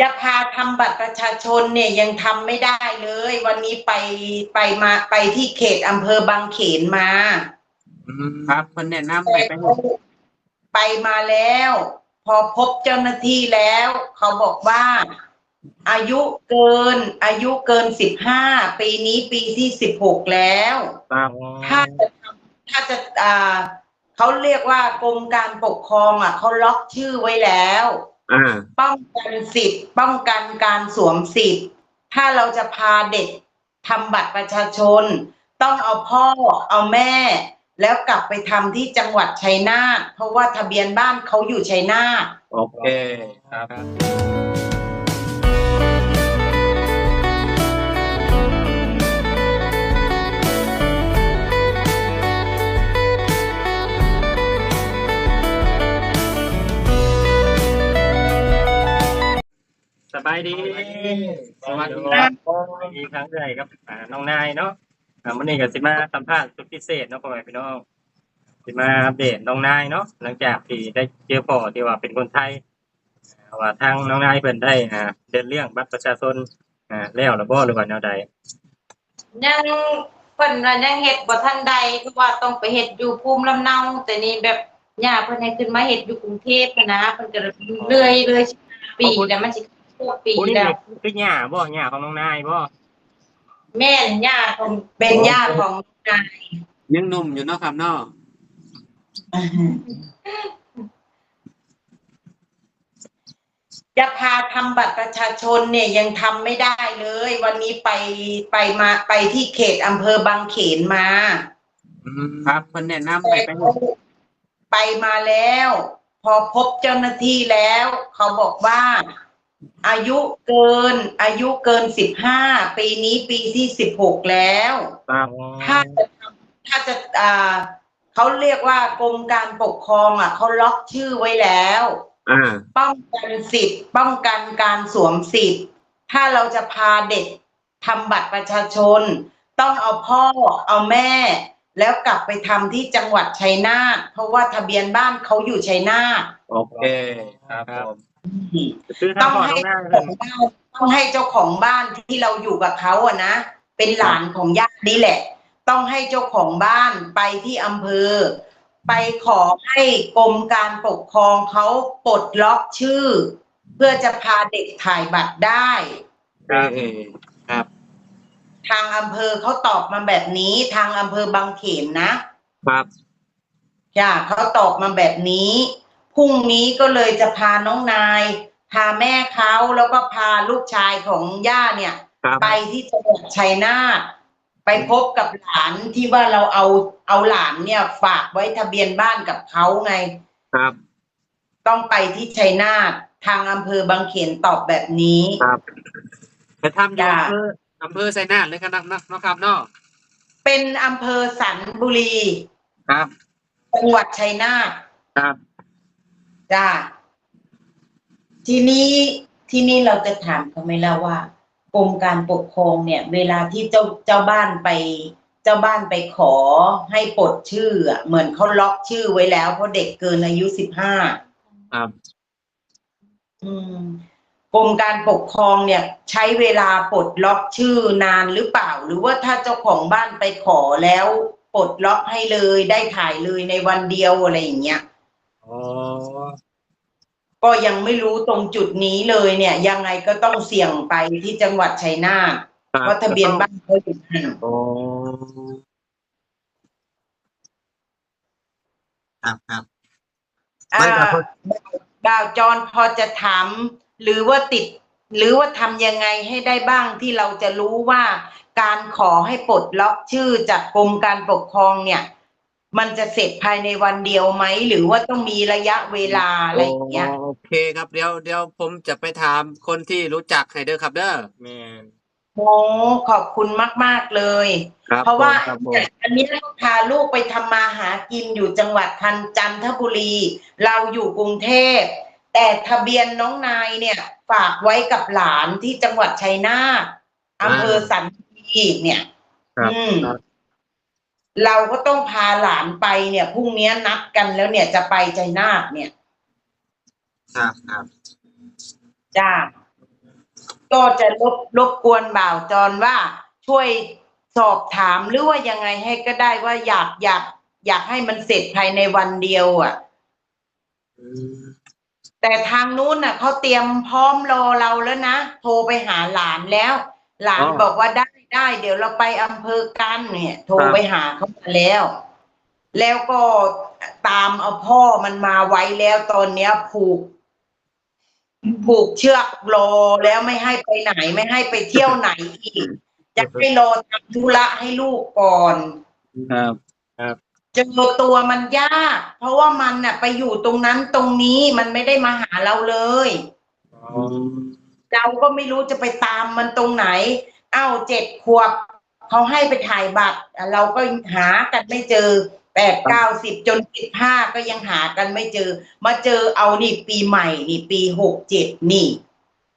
จะพาทำบัตรประชาชนเนี่ยยังทำไม่ได้เลย วันนี้ไปไปมาไปที่เขตอำเภอบางเขนมาอืมครับเพิ่นแนะนำไปไปไปมาแล้ว พอพบเจ้าหน้าที่แล้ว เขาบอกว่า อายุเกิน อายุเกินสิบห้าปีนี้ปีที่สิบหกแล้วครับถ้าจะทำถ้าจะอ่าเขาเรียกว่ากรมการปกครองอะเขาล็อกชื่อไว้แล้วอ่า ป้องกันสิทธิ์ ป้องกันการสวมสิทธิ์ ถ้าเราจะพาเด็กทำบัตรประชาชน ต้องเอาพ่อเอาแม่ แล้วกลับไปทำที่จังหวัดชัยนาทเพราะว่าทะเบียนบ้านเขาอยู่ชัยนาทโอเคครับ สบายดี สวัสดีครับสวัสดีครั้งใหญ่ครับอ่าน้องนายเนาะอ่าวันนี้ก็สิมาสัมภาษณ์สุดพิเศษเนาะพ่อแม่พี่น้องสิมาอัปเดตน้องนายเนาะหลังจากที่ได้เจอพ่อที่ว่าเป็นคนไทยอ่าว่าทางน้องนายเพิ่นได้อ่าเดินเรื่องบัตรประชาชนอ่าแล้วหรือบ่หรือว่าแนวใดยังเพิ่นว่ายังเฮ็ดบ่ทันใดเพราะว่าต้องไปเฮ็ดอยู่ภูมิลำเนาแต่นี่แบบย่าเพิ่นให้ขึ้นมาเฮ็ดอยู่กรุงเทพอะนะเพิ่นก็เรื่อยเรื่อยปีแล้วมันสิ ครบปีผู้นี้แล้วคือหญ้าบ่หญ้าของน้องนายบ่แม่นย่าของเป็นย่าของนายยังหนุ่มอยู่เนาะครับเนาะจะพาทำบัตรประชาชนเนี่ยยังทำไม่ได้เลย วันนี้ไปไปมาไปที่เขตอำเภอบางเขนมา อืมครับเพิ่นแนะนำไปไปไปมาแล้ว พอพบเจ้าหน้าที่แล้ว เขาบอกว่า อายุเกิน อายุเกินสิบห้าปีนี้ปีที่สิบหกแล้ว ครับถ้าจะทำถ้าจะอ่าเขาเรียกว่ากรมการปกครองอะเขาล็อกชื่อไว้แล้ว อ่า ป้องกันสิทธิ์ ป้องกันการสวมสิทธิ์ ถ้าเราจะพาเด็กทำบัตรประชาชน ต้องเอาพ่อเอาแม่ แล้วกลับไปทำที่จังหวัดชัยนาทเพราะว่าทะเบียนบ้านเขาอยู่ชัยนาท โอเค ครับผมคือทา ต้งองพ่อให้น้องนายเจ้าเพิ่นของบ้านต้องให้เจ้าของบ้านที่เราอยู่กับเขาอะนะเป็นหลานของญาตินี่แหละ ต้องให้เจ้าของบ้านไปที่อำเภอ ไปขอให้กรมการปกครองเขาปลดล็อกชื่อ เพื่อจะพาเด็กถ่ายบัตรได้เออเออครับ ทางอำเภอเขาตอบมาแบบนี้ ทางอำเภอบางเขนนะครับจ้าเขาตอบมาแบบนี้ พรุ่งนี้ก็เลยจะพาน้องนาย พาแม่เขาแล้วก็พาลูกชายของย่าเนี่ย ครับ ไปที่จังหวัดชัยนาทไปพบกับหลานที่ว่าเราเอาเอาหลานเนี่ยฝากไว้ทะเบียนบ้านกับเขาไง ครับ ต้องไปที่ชัยนาททางอำเภอบางเขนตอบแบบนี้ ครับไปทำอยู่จ้าอำเภออำเภอไซนาทเลยครับเนาะเนาะครับเนาะเป็นอำเภอสันบุรี ครับ จังหวัดชัยนาทครับ จ้าทีนี้ที่นี่เราจะถามเขาไหมล่ะว่ากรมการปกครองเนี่ย เวลาที่เจ้าเจ้าบ้านไป เจ้าบ้านไปขอให้ปลดชื่ออะเหมือนเขาล็อกชื่อไว้แล้วเพราะเด็กเกินอายุสิบห้าครับอืมกรมการปกครองเนี่ย ใช้เวลาปลดล็อกชื่อนานหรือเปล่า หรือว่าถ้าเจ้าของบ้านไปขอแล้วปลดล็อกให้เลยได้ถ่ายเลยในวันเดียวอะไรอย่างเงี้ย อ๋อ ก็ยังไม่รู้ตรงจุดนี้เลยเนี่ย ยังไงก็ต้องเสี่ยงไปที่จังหวัดชัยนาทครับ เพราะทะเบียนบ้านเขาอยู่ห่างโอ้ครับครับ อ่าไม่ครับดาวจรพอจะถามหรือว่าติด หรือว่าทำยังไงให้ได้บ้างที่เราจะรู้ว่า การขอให้ปลดล็อกชื่อจากกรมการปกครองเนี่ย มันจะเสร็จภายในวันเดียวไหม หรือว่าต้องมีระยะเวลาอะไรอย่างเงี้ย โอเคครับเดี๋ยวเดี๋ยวผมจะไปถามคนที่รู้จักให้เด้อครับเด้อแม่นโอ้ขอบคุณมาก ๆ เลย ครับเพราะว่าครับผม อันนี้เราพาลูกไปทำมาหากินอยู่จังหวัดทันจันทบุรี เราอยู่กรุงเทพ แต่ทะเบียนน้องนายเนี่ย ฝากไว้กับหลานที่จังหวัดชัยนาทอำเภอสันติเนี่ย ครับ อืมครับ เราก็ต้องพาหลานไปเนี่ยพรุ่งนี้นัดกันแล้วเนี่ยจะไปชัยนาทเนี่ย ครับครับจ้าก็จะรบรบกวนบ่าวจอนว่าช่วยสอบถามหรือว่ายังไงให้ก็ได้ว่าอยากอยากอยากให้มันเสร็จภายในวันเดียวอะอืมแต่ทางนู้นน่ะเขาเตรียมพร้อมรอเราแล้วนะ โทรไปหาหลานแล้ว หลานบอกว่าได้ ได้เดี๋ยวเราไปอำเภอกันเนี่ย โทรไปหาเขามาแล้ว แล้วก็ตามเอาพ่อมันมาไว้แล้วตอนเนี้ยผูก ผูกเชือกรอแล้วไม่ให้ไปไหนไม่ให้ไปเที่ยวไหนอีก จะให้รอทำธุระให้ลูกก่อน ครับเจอตัวมันยาก เพราะว่ามันน่ะ ไปอยู่ตรงนั้นตรงนี้มันไม่ได้มาหาเราเลยอ๋อเราก็ไม่รู้จะไปตามมันตรงไหน เอ้าเจ็ดขวบเขาให้ไปถ่ายบัตรอะเราก็หากันไม่เจอแปดเก้าสิบจนสิบห้าก็ยังหากันไม่เจอ มาเจอเอานี่ปีใหม่นี่ปีหกเจ็ดนี่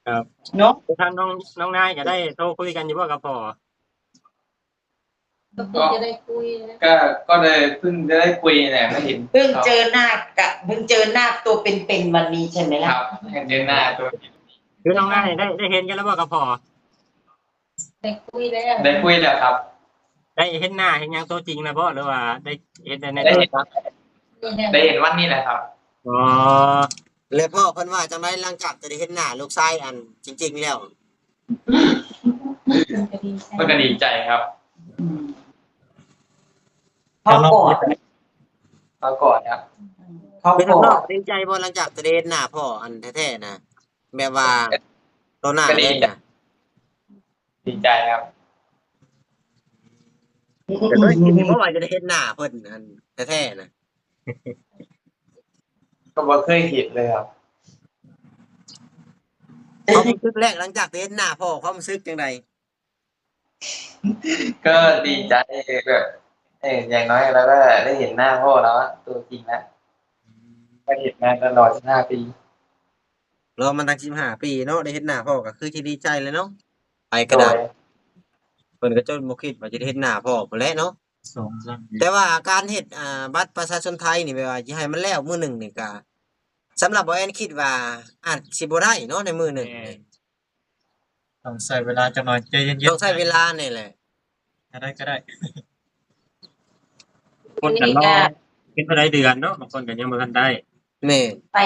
ครับเนาะทางน้องน้องนายก็ได้โทรคุยกันอยู่บ่กับพ่อก็คือจะได้คุยนะก็ก็เลยเพิ่งจะได้คุยเนี่ยไม่เห็นเพิ่งเจอหน้ากับเพิ่งเจอหน้าตัวเป็นๆวันนี้ใช่ไหมคล่ะรับเห็นเดือนหน้าตัวจริงคือน้องนายได้ได้เห็นกันแล้วบ่กับพ่อ ได้คุยแล้วได้คุยแล้วครับ ได้เห็นหน้าเห็นหยังตัวจริงนะบ่หรือว่าได้เห็นแต่ในได้โทรเห็นศัพท์ได้เห็นวันนี้แหละครับ อ๋อแล้วพ่อเพิ่นว่าจังไดหลังจากจะได้เห็นหน้าลูกชายอันจริง ๆ แล้ว มันก็ดีใจครับอืมเขากอดเขาก่อนครับเขาเป็นกอน้องดดีใจบ่หลังจากจะได้เห็นหน้าพ่ออันแท้ๆนะแบบว่าตัวหน้าก็ดี เลยใจนะ ดีใจครับ แต่ด้วยคิดว่าว่าจะได้เห็นหน้าเพิ่นอันแท้ๆนะก็บ่เคยเห็นเลยครับความรู้สึกแรกหลังจากได้เห็นหน้าพ่อความรู้สึกจังไดก็ดีใจแบบเอออย่างน้อยเราก็ได้เห็นหน้าพ่อแล้วอะตัวจริงนะก็เห็นมาตลอดห้าปี รอมันตั้ง15ปีเนาะได้เห็นหน้าพ่อก็คือสิดีใจเลยเนาะ ไปก็ได้เพิ่นก็จนบ่คิดว่าจะได้เห็นหน้าพ่อพุ่นแหละเนาะ สองสามแต่ว่าการเฮ็ดอ่าบัตรประชาชนไทยนี่แปลว่าสิให้มันแล้วมื้อหนึงนี่ก็สำหรับบ่แอนคิดว่าอาจสิบ่ได้เนาะในมื้อหนึงนี่ต้องใส่เวลาจะหน่อยใจเย็นๆต้องใช้เวลานี่แหละ ก็ได้ก็ได้คนกันรอเป็นเท่าไรเดือนเนาะบางคนก็ยังบ่ทันได้ แม่ไป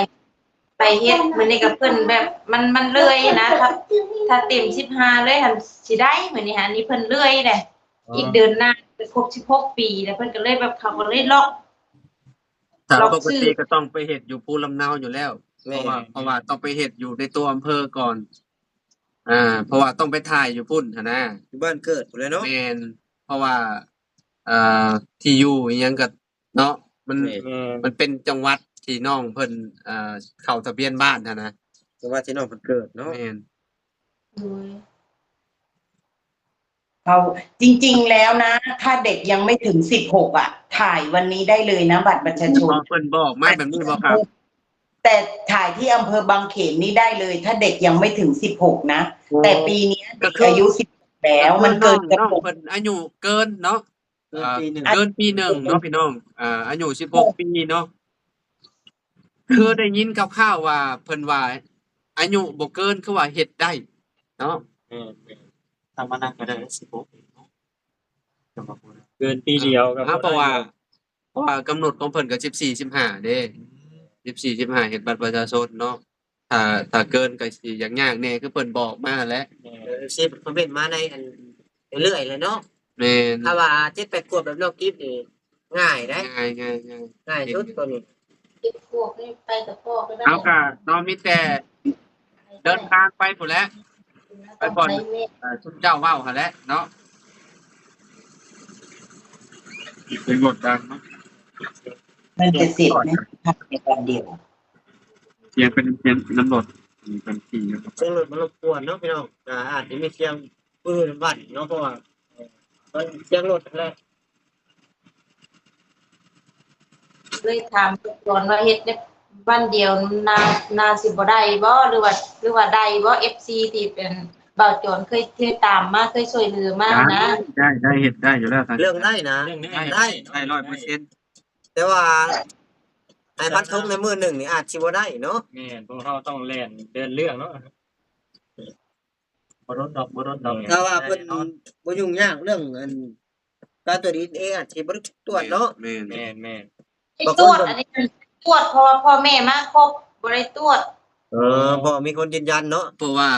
ไปเฮ็ดมื้อนี้กับเพิ่นแบบมันมันเลื่อยนะถ้าถ้าเต็ม15เลยหันสิได้มื้อนี้หันอันนี้เพิ่นเลื่อยแหละอีกเดือนหน้าจะครบ16ปีแล้วเพิ่นก็เลยแบบเขาก็เลยล็อกถ้าเราปซื้กอติก็ต้องไปเฮ็ดอยู่ภูลำเนาอยู่แล้วเพแม่ราะว่าเพราะว่าต้องไปเฮ็ดอยู่ในตัวอำเภอก่อน อ่า เพราะว่าต้องไปถ่ายอยู่พุ่นหั่นนะอยู่บ้านเกิดพุ่นเลยเนาะแม่นเพราะว่าอ่าที่อยู่อิหยังก็เนาะมันแม่มันเป็นจังหวัด ที่น้องเพิ่นอ่าเข้าทะเบียนบ้านหั่นนะจังหวัดที่น้องเพิ่นเกิดเนาะแม่นโดยเขาจริง ๆ แล้วนะ ถ้าเด็กยังไม่ถึงสิบหกอะ ถ่ายวันนี้ได้เลยนะบัตรประชาชนอ๋อเพิ่นบอกมาแบบนี้บ่ครับ แต่ถ่ายที่อำเภอบางเขนนี่ได้เลย ถ้าเด็กยังไม่ถึงสิบหกนะ แต่ปีเนี้ยก็เด็กคือออายุสิบแล้วมันเกินกน้ระองปุก เพิ่นอายุเกินเนาะเกินปีหนึ่งอ่าเกินปีหนึ่งเนาะพี่น้องอ่าอายุสิบหกปีเนาะ คือได้ยินคร่าวๆว่าเพิ่นว่าอายุบ่เกินคือว่าเฮ็ดได้ เนาะแม่แม่ทำมานั่งก็ได้สิบหกปีเนาะจะมาพูดเกินปีเดียวก็อ่าเพราะว่าเพราะว่ากำหนดของเพิ่นก็14 15เด้14 15เฮ็ดบัตรประชาชนเนาะถ้าถ้าเกินก็สิยากๆแน่คือเพิ่นบอกมาแหล้วแม่เออสิเพิ่นเป็นมาในอันเรื่อยๆเลยเนาะแม่นถ้าว่าเจ็ดแปดขวบแบบน้องกิฟนี่ง่ายได้ง่ายง่ายง่ายง่ายสุดตัวนี้ เก็บพวกนี่ไปกับพ่อก็ได้เอาค่ะน้องมีแต่เดินทางไปพุ่นแหล้ว ไปก่อนใช้แม่อ่าชุดเจ้าเว้าหั่นแหละเนาะเป็นบทดังเนาะมันจะเสร็จนะภายในวันเดียวเสียงเป็นเสียงน้ำรถเป็นขี่นะครับเสียงรถมันรบกวนเนาะพี่น้องอ่าอาจจะมีเสียงปืนบัดเนาะเพราะว่าเอ่อมันเสียงรถแหละ เลยถามก่อนว่าเฮ็ดได้วันเดียวนานาสิบ่ได้บ่หรือว่าหรือว่าได้บ่ FC ที่เป็นเบาโจรเคยเคยตามมาเคยช่วยเหลือมานะ ได้ ได้เห็นได้อยู่แล้วทางเรื่องได้นะ เรื่องนี้ได้ได้ ได้ร้อยเปอร์เซ็นต์แต่ว่าไอ้พัดทุกในมือหนึ่งนี่อาจสิบ่ได้เนาะแม่พวกเราต้องเล่นเดินเรื่องเนาะบ่รถดอกบ่รถดอกถ้าว่าเพิ่นบ่ยุ่งยากเรื่องอันการตรวจดีเออาจสิบ่ได้ตรวจเนาะแม่นแม่นแม่น ไอ้ตรวจอันนี้ตรวจเพราะว่าพ่อแม่มาครบบ่ได้ตรวจเออพอมีคนยืนยันเนาะเพราะว่า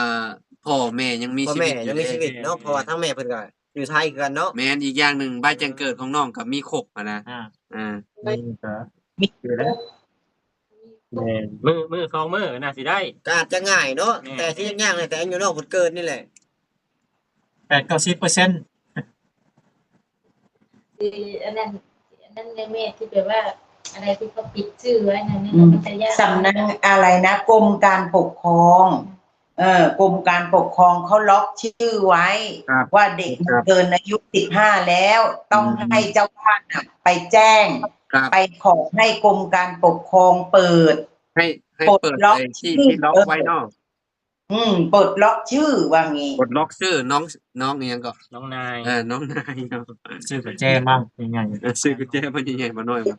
พ่อแม่ยังมีพ่อชีแม่วิตอยัยู่งมีชีวิตเนาะเพราะว่าทั้งแม่เพิ่นก็อยู่ไทยคือกันเนาะแม่นอีกอย่างหนึ่งใบแจ้งเกิดของน้องกับมีครบอะนะอ่าอ่านี่ก็คือแล้วแม่นมือมือสองมือน่าสิได้ ก็อาจจะง่ายเนาะแม่ แต่ที่ยากๆเลยแต่อายุนอกเพิ่นเกินนี่แหละแปดเก้าสิบเปอร์เซ็นต์คืออันนั้นอันนั้นในแม่ที่แบบว่า อะไรที่เขาปิดชื่อไว้นั่นนี่อืมมันจะยากสำนักอะไรนะกรมการปกครอง เออกรมการปกครองเขาล็อกชื่อไว้ ครับว่าเด็กมันเกินอายุสิบห้าแล้ว ต้องอืม ให้เจ้าบ้านน่ะไปแจ้ง ครับไปขอให้กรมการปกครองเปิด ให้ให้ปลดเปิดล็อกไอ้ที่ชื่อที่ล็อกเออไว้เนอกอืมปลดล็อกชื่อว่างี้ กดล็อกชื่อน้องน้องเนี่ยงก็น้องนายเออน้องนายเนาะชื่อกับแจมั่งยังไง เออซื้อกุญแจมาใหญ่ๆมาหน่อยมา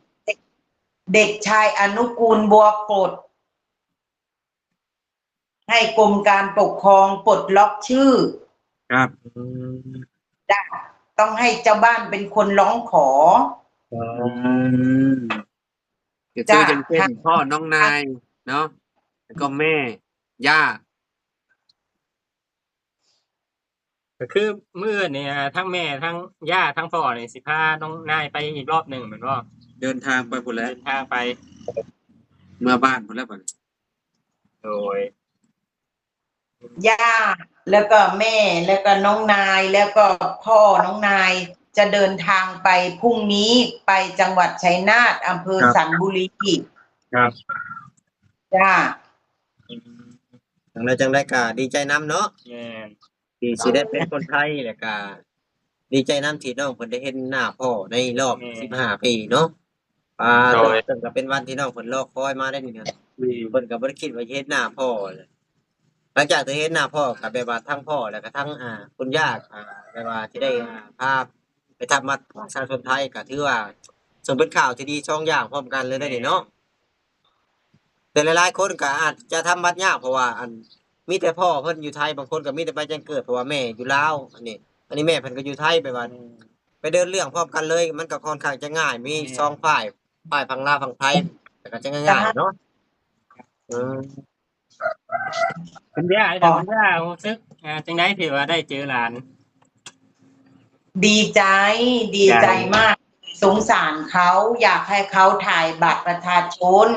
เด็กชายอนุกูลบัวกดให้กรมการปกครองปลดล็อกชื่อครับจ้ะต้องให้เจ้าบ้านเป็นคนร้องขอ อืมเดี๋ยวซื้อจ้ะเป็นเช่นพ่อน้องนาย เนาะแล้วก็แม่ ย่า ก็คือมือเนี่ยทั้งแม่ทั้งย่าทั้งพ่อเนี่ยสิพาน้องนายไปอีกรอบหนึ่งเหมือนว่า เดินทางไปหมดแล้วเดินทางไป เมื่อบ้านหมดแล้วบัดนี้โดย ย่าแล้วก็แม่แล้วก็น้องนายแล้วก็พ่อน้องนายจะเดินทางไปพรุ่งนี้ไปจังหวัดชัยนาทอำเภอสันบุรีครับ จ้า จังไดจังไดก็ดีใจนํเนาะแม่นที่สิได้เป็นคนไทยแล้วก็ดีใจนํที่น้องเพิ่นได้เห็นหน้าพ่อในรอบ 15 ปีเนาะ อ่าเพิ่นก็เป็นวันที่น้องเพิ่นรอคอยมาได้นี่นะเพิ่นก็บ่ได้คิดว่าสิเฮ็ดหน้าพ่อเลยหลังจากที่เฮ็ดหน้าพ่อก็แบบว่าทั้งพ่อแล้วก็ทั้งอ่าคุณย่าอ่าแบบว่าที่ได้อ่าพาไปทำมาประชาชนไทยก็ถือว่าสมเป็นข่าวที่ดีช่องอย่างพร้อมกันเลยได้นี่เนาะแต่หลายๆคนก็อาจจะทำบัตรยากเพราะว่าอันมีแต่พ่อเพิ่นอยู่ไทยบางคนก็มีแต่ใบแจ้งเกิดเพราะว่าแม่อยู่ลาวอันนี้ อันนี้แม่เพิ่นก็อยู่ไทยไปว่า ไปเดินเรื่องพร้อมกันเลย มันก็ค่อนข้างจะง่ายมีสองฝ่าย ฝ่ายฝั่งลาวฝั่งไทยแต่ก็จะง่ายๆเนาะอืมคุณย่าแต่คุณย่ารู้สึกอ่าจังไดที่ว่าได้เจอหลาน ดีใจ ดีใจมาก สงสารเขาอยากให้เขาถ่ายบัตรประชาชน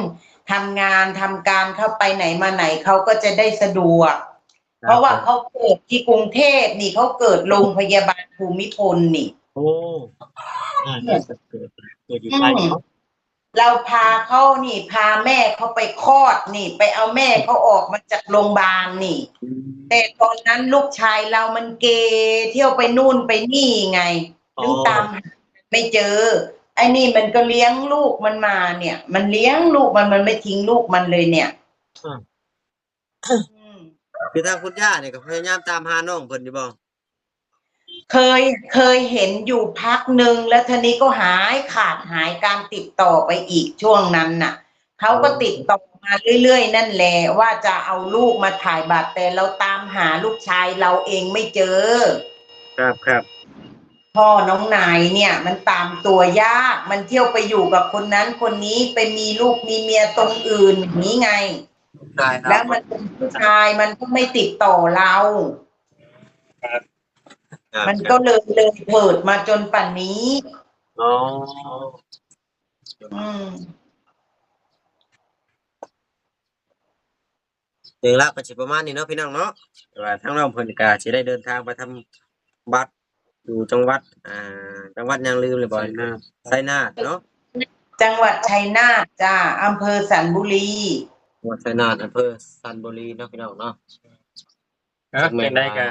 ทำงานทำการเข้าไปไหนมาไหนเขาก็จะได้สะดวก เพราะว่าเขาเกิดที่กรุงเทพนี่เขาเกิดโรงพยาบาลภูมิพลนี่ โอ้อ่าเกิดเกิดเกิดอยู่ไทย เนาะเราพาเขานี่พาแม่เขาไปคลอดนี่ ไปเอาแม่เขาออกมาจากโรงพยาบาลนี่ แต่ตอนนั้นลูกชายเรามันเกเที่ยวไปนู่นไปนี่ไงถึงตามหาไม่เจอไอ้นี่มันก็เลี้ยงลูกมันมาเนี่ย มันเลี้ยงลูกมันมันไม่ทิ้งลูกมันเลยเนี่ยอืมคือทางคุณย่าเนี่ยก็พยายามตามหาน้องเพิ่นอยู่บ่ เคยเคยเห็นอยู่พักหนึ่งแล้วทีนี้ก็หายขาดหายการติดต่อไปอีกช่วงนั้นน่ะเขาก็ติดต่อมาเรื่อยๆ นั่นแหละว่าจะเอาลูกมาถ่ายบัตรแต่เราตามหาลูกชายเราเองไม่เจอ ครับครับพ่อน้องนายเนี่ย มันตามตัวยากมันเที่ยวไปอยู่กับคนนั้นคนนี้ไปมีลูกมีเมียตรงอื่นอย่างนี้ไง ได้คแล้รัวบมันเป็นผู้ชายมันก็ไม่ติดต่อเรา มันก็เลยเลยเถิดมาจนป่านนี้อ๋ออืมถึงละก็สิประมาณนี้เนาะพี่น้องเนาะแต่ว่าทางน้องเพิ่นก็สิได้เดินทางไปทำบัตรอยู่จังหวัด อ่า จังหวัดยังลืมเลยบ่ใส่หน้าไสนาทเนาะจังหวัดชัยนาทจ้าอำเภอสันบุรีจังหวัดไสนาทอำเภอสันบุรีเนาะพี่น้องเนาะ เออเป็นได้ก็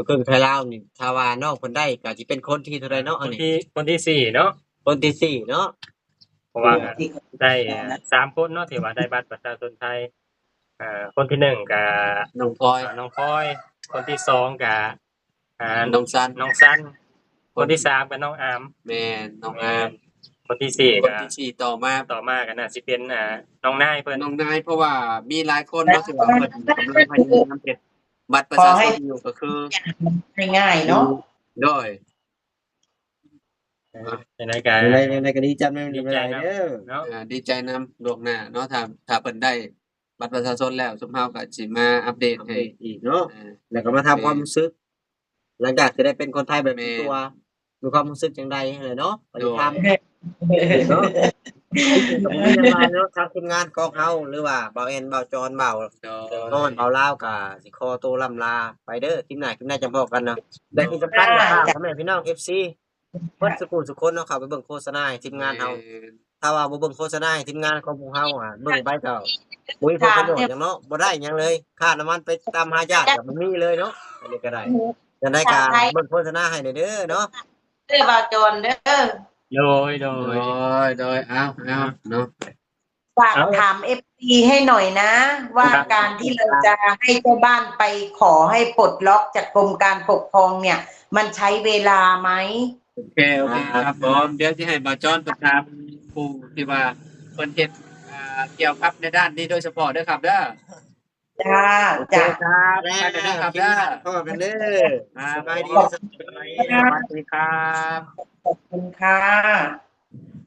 อยู่ครึ่งไทยลาวนี่ถ้าว่าน้องเพิ่นได้ก็สิเป็นคนที่เท่าใดเนาะคอันนนี้ที่คนที่สี่เนาะคนที่สี่เนาะเพราะว่าได้สามคนเนาะที่ว่าได้บัตรประชาชนไทยอ่าคนที่หนึ่งกับน้องพลอยน้องพลอย คนที่สองกับอ่าน้องซันน้องซันคนที่สามกับน้องอามแม่น้องอามคนที่สี่คนกับที่สี่ต่อมาต่อมากันน่ะสิเป็นอ่าน้องนายเพิ่นน้องนายเพราะว่ามีหลายคนเนาะที่ว่าเพิ่นกำลังพยายามเฮ็ด บัตรประขอชาชให้นอยู่ก็คือง่ายๆเนาะโดยในรายการในในในก็ดีจังไม่มีอะไรเด้อเนาะอ่าดีใจนำล่วงหน้าเนาะถ้าถ้าเพิ่นได้บัตรประชาชนแล้วซุมเฮาก็สิมาอัปเดตให้อีกเนาะอ่าแล้วก็มาทำความรู้สึก หลังจากจะได้เป็นคนไทยแบบเต็มตัวมีความรู้สึกจังใดเลยเนาะไปทำเนาะ ก็มีอย่างไรเนาะทางทีมงานกองเฮาหรือว่าเบาเอ็นเบาจอนเบาโดนอนยเบาลาวกับสิคอโตวลำลาไปเด้อคลิปหน้าคลิปหน้าจำพอกันเนาะได้ที่สำคัญนะครับพ่อแม่พี่น้อง FC เพิ่นสุขุสุคนเนาะเข้าไปเบิ่งโฆษณาให้ทีมงานเฮา ถ้าว่าบ่เบิ่งโฆษณาให้ทีมงานของพวกเฮาอะเบิ่งไปก็บ่มีผลประโยชน์หยังเนาะบ่ได้หยังเลยค่าน้ำมันไปตามหาญาติก็บ่มีเลยเนาะอันนี้ก็ได้จังได๋ก็เบิ่งโฆษณาให้หน่อยเด้อเนาะ เด้อบาวจอนเด้อ โดยโดโดย ยโดยเอาเอาเนาะฝากถามเอฟซีให้หน่อยนะ ว่าการที่เราจะให้เจ้าบ้านไปขอให้ปลดล็อกจากกรมการปกครองเนี่ย มันใช้เวลาไหม โอเคโอเคครับผมเดี๋ยวสิให้บ่าวจอนประถามผู้ที่ว่าเพิ่นเฮ็ดอ่าเกี่ยวกับในด้านนี้โดยเฉพาะเด้อครับเด้อ จ้าโอเคจ้าครับแล้ไปวเด้อครับคลิปเด้หอน้าพอกันเด้อครับสบายดีขอบสวัสดีครับ ขอบคุณค่ะ